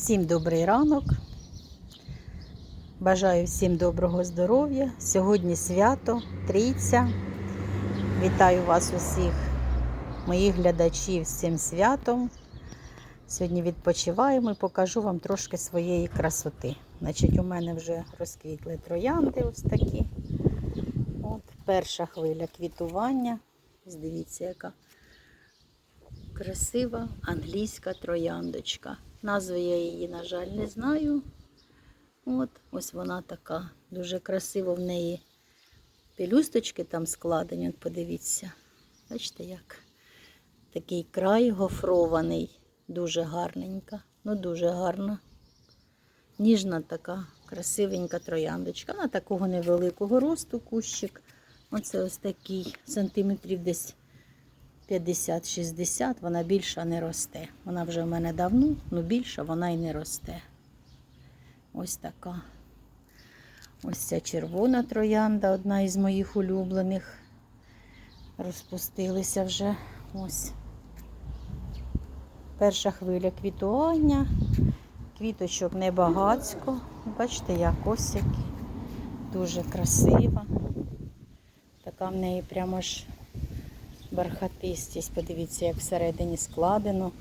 Всім добрий ранок. Бажаю всім доброго здоров'я. Сьогодні свято, трійця. Вітаю вас усіх, моїх глядачів з цим святом. Сьогодні відпочиваємо і покажу вам трошки своєї красоти. Значить, у мене вже розквітли троянди ось такі. От, перша хвиля квітування. Ось Дивіться, яка красива англійська трояндочка. Назви я її, на жаль, не знаю. От, ось вона така. Дуже красиво в неї пелюсточки там складені. От подивіться. Бачите, як такий край гофрований, дуже гарненька. Ну, дуже гарна. Ніжна така, красивенька трояндочка. Вона такого невеликого росту кущик. Оце ось такий сантиметрів десь 50-60, вона більша не росте. Вона вже в мене давно, але більша вона і не росте. Ось така. Ось ця червона троянда, одна із моїх улюблених. Розпустилися вже ось. Перша хвиля квітування. Квіточок небагацько. Бачите, як ось які. Дуже красива. Така в неї прямо ж бархатистість. Подивіться, як всередині складено.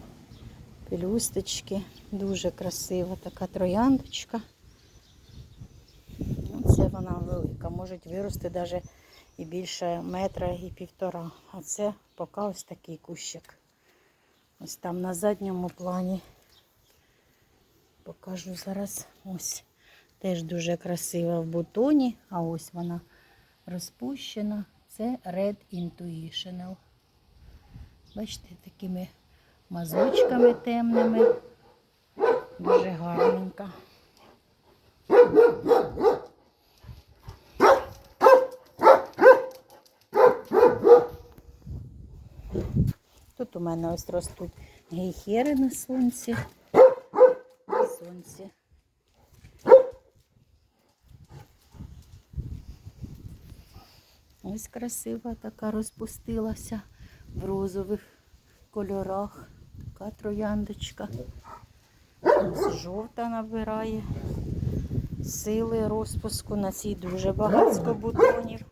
Пелюсточки. Дуже красива така трояндочка. Це вона велика. Можуть вирости навіть і більше метра і півтора. А це поки ось такий кущик. Ось там на задньому плані. Покажу зараз. Ось. Теж дуже красива в бутоні, а ось вона розпущена. Це Red Intuitional. Бачите, такими мазочками темними. Дуже гарненька. Тут у мене ось ростуть гейхери на сонці. На сонці. Ось красива така розпустилася в розових кольорах. Така трояндочка. Ось жовта набирає сили розпуску. На цій дуже багатько бутонів.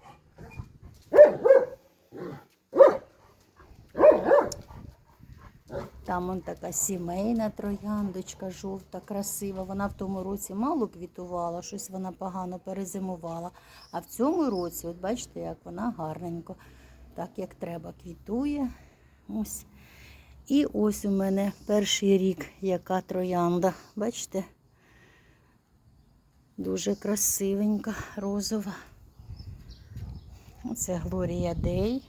Там он така сімейна трояндочка, жовта, красива. Вона в тому році мало квітувала, щось вона погано перезимувала. А в цьому році, от бачите, як вона гарненько, так як треба, квітує. Ось. І ось у мене перший рік, яка троянда. Бачите? Дуже красивенька, розова. Оце Глорія Дей.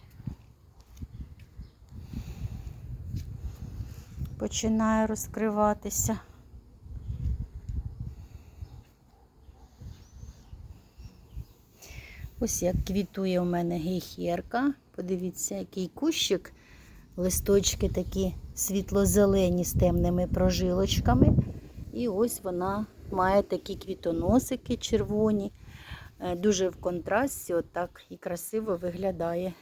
Починає розкриватися. Ось як квітує у мене гейхерка. Подивіться, який кущик. Листочки такі світло-зелені з темними прожилочками. І ось вона має такі квітоносики червоні. Е, Дуже в контрасті, отак і красиво виглядає.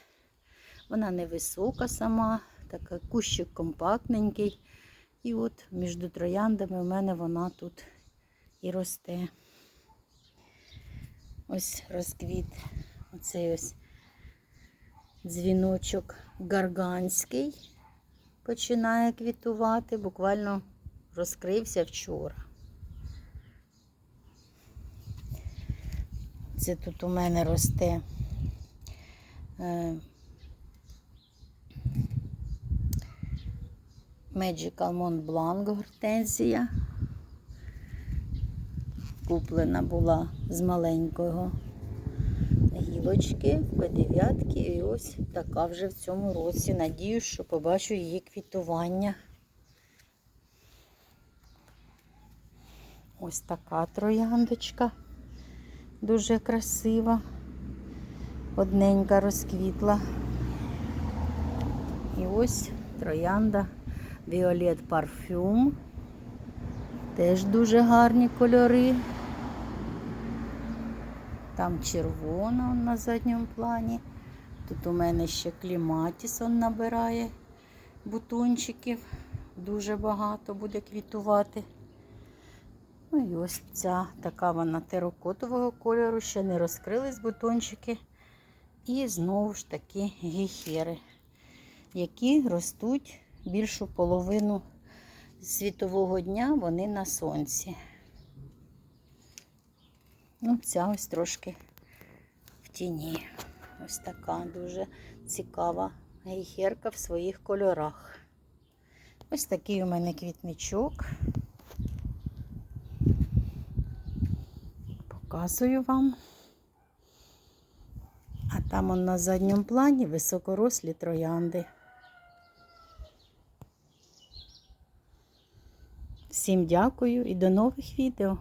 Вона невисока сама, така кущик компактненький. І от між трояндами в мене вона тут і росте. Ось розквіт. Оцей ось дзвіночок гарганський починає квітувати, буквально розкрився вчора. Це тут у мене росте. Magical Mont Blanc гортензія. Куплена була з маленького гілочки, П9 і ось така вже в цьому році. Надіюсь, що побачу її квітування. Ось така трояндочка. Дуже красива. Одненька розквітла. І ось троянда Violet Parfum. Теж дуже гарні кольори. Там червона на задньому плані. Тут у мене ще кліматіс он набирає бутончиків. Дуже багато буде квітувати. Ну і ось ця така вона теракотового кольору, ще не розкрились бутончики. І знову ж таки гіхери, які ростуть більшу половину світового дня, вони на сонці. Ну, ця ось трошки в тіні. Ось така дуже цікава гейхерка в своїх кольорах. Ось такий у мене квітничок. Показую вам. А там он на задньому плані високорослі троянди. Всім дякую і до нових відео.